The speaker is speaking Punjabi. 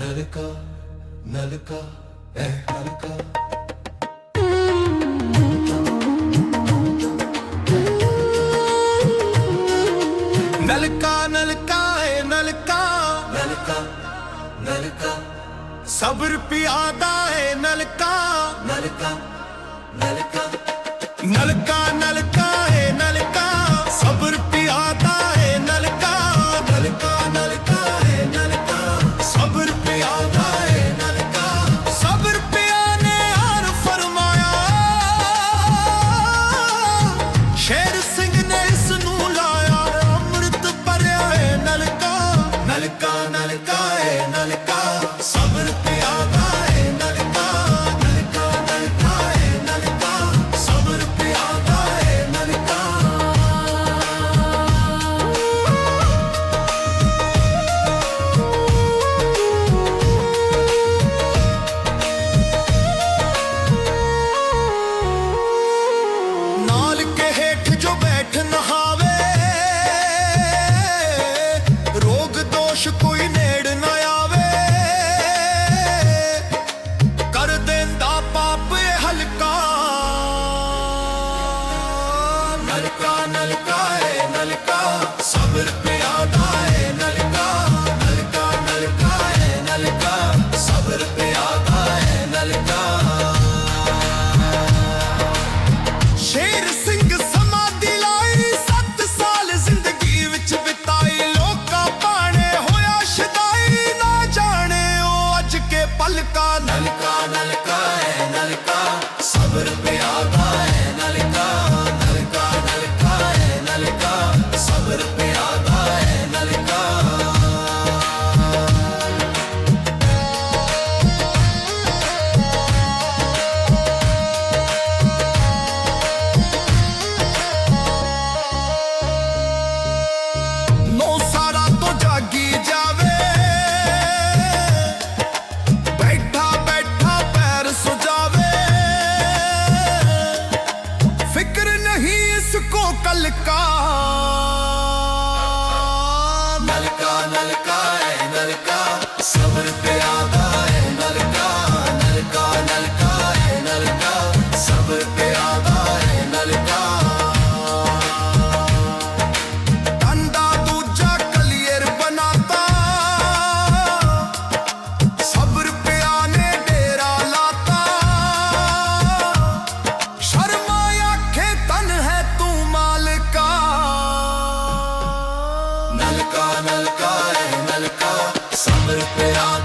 ਨਲਕਾ ਨਲਕਾ ਐ ਹਲਕਾ। ਨਲਕਾ ਨਲਕਾ ਏ ਨਲਕਾ। ਨਲਕਾ ਨਲਕਾ। ਸਬਰ ਪਿਆਦਾ ਏ ਨਲਕਾ। ਨਲਕਾ ਨਲਕਾ। ਨਲਕਾ ਨਲਕਾ ਨਲਕਾ ਏ ਨਲਕਾ ਸਬਰ नलका। नलका नलका है नलका। सबर पे it on.